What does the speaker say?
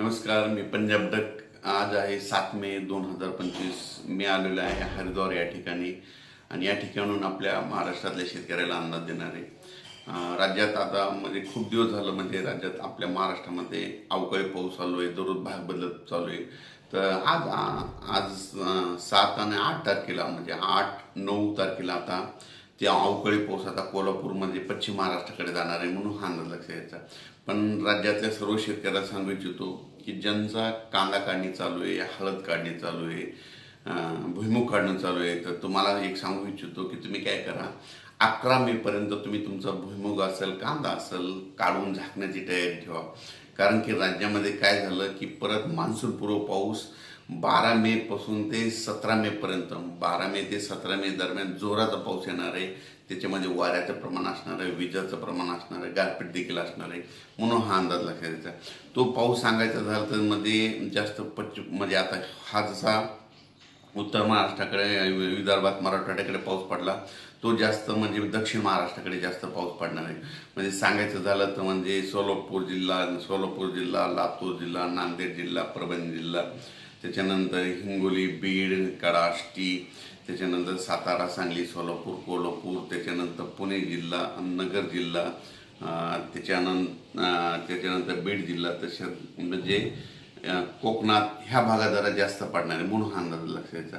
नमस्कार मी पंजाब डक. आज आहे सात मे दोन हजार पंचवीस. मी आलेलो आहे हरिद्वार या ठिकाणी आणि या ठिकाणून आपल्या महाराष्ट्रातल्या शेतकऱ्याला अंदाज देणार आहे. राज्यात आता म्हणजे खूप दिवस झालं म्हणजे राज्यात आपल्या महाराष्ट्रामध्ये अवकाळी पाऊस चालू आहे दररोज भाग बदलत चालू आहे. तर आज आ- आज सात आणि आठ तारखेला म्हणजे आठ नऊ तारखेला आता ते अवकाळी पाऊस आता कोल्हापूरमध्ये म्हणजे पश्चिम महाराष्ट्राकडे जाणार आहे म्हणून हा अंदाज लक्षात यायचा. पण राज्यातल्या सर्व शेतकऱ्याला सांगू इच्छितो की ज्यांचा कांदा काढणी चालू आहे हळद काढणी चालू आहे भुईमुग काढणं चालू आहे तर तुम्हाला एक सांगू इच्छितो की तुम्ही काय करा. अकरा मे पर्यंत तुम्ही तुमचा भुईमुग असेल कांदा असेल काढून झाकण्याची तयारी ठेवा. कारण की राज्यामध्ये काय झालं की परत मान्सूनपूर्व पाऊस बारा मेपासून ते सतरा मेपर्यंत बारा मे ते सतरा मे दरम्यान जोराचा पाऊस येणार आहे. त्याच्यामध्ये वाऱ्याचं प्रमाण असणार आहे विजाचं प्रमाण असणार आहे गारपीट देखील असणार आहे म्हणून हा अंदाज लक्षात द्यायचा तो पाऊस सांगायचा झाला तर मध्ये जास्त पश्चिम म्हणजे आता हा जसा उत्तर महाराष्ट्राकडे विदर्भात मराठवाड्याकडे पाऊस पडला तो जास्त म्हणजे दक्षिण महाराष्ट्राकडे जास्त पाऊस पडणार आहे. म्हणजे सांगायचं झालं तर म्हणजे सोलापूर जिल्हा सोलापूर जिल्हा लातूर जिल्हा नांदेड जिल्हा परभणी जिल्हा त्याच्यानंतर हिंगोली बीड कडाष्टी त्याच्यानंतर सातारा सांगली सोलापूर कोल्हापूर त्याच्यानंतर पुणे जिल्हा नगर जिल्हा त्याच्यानंतर त्याच्यानंतर बीड जिल्हा तसेच म्हणजे कोकणात ह्या भागात जरा जास्त पडणार आहे. म्हणून हा अंदाज लक्षात द्यायचा.